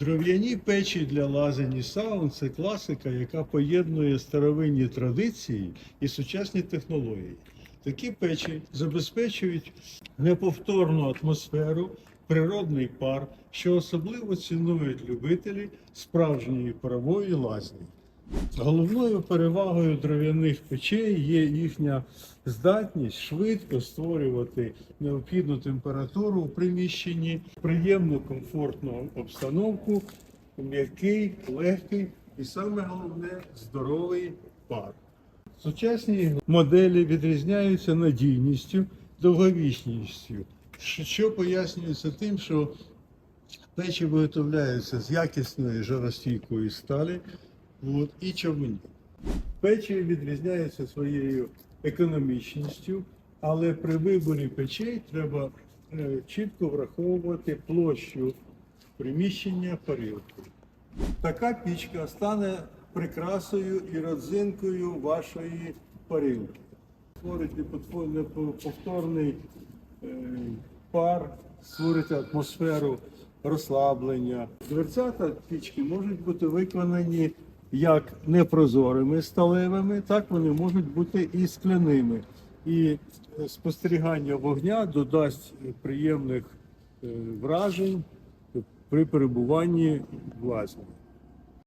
Дров'яні печі для лазень і саун це класика, яка поєднує старовинні традиції і сучасні технології. Такі печі забезпечують неповторну атмосферу, природний пар, що особливо цінують любителі справжньої парової лазні. Головною перевагою дров'яних печей є їхня здатність швидко створювати необхідну температуру у приміщенні, приємну комфортну обстановку, м'який, легкий і саме головне здоровий пар. Сучасні моделі відрізняються надійністю, довговічністю, що пояснюється тим, що печі виготовляються з якісної жаростійкої сталі от, і чавунів. Печі відрізняються своєю економічністю, але при виборі печей треба е, чітко враховувати площу приміщення парилки. Така пічка стане прикрасою і родзинкою вашої парилки. Створить неповторний е, пар, створити атмосферу розслаблення. Дверцята пічки можуть бути виконані як непрозорими сталевими, так вони можуть бути і скляними. І е, спостерігання вогня додасть приємних е, вражень при перебуванні в лазні.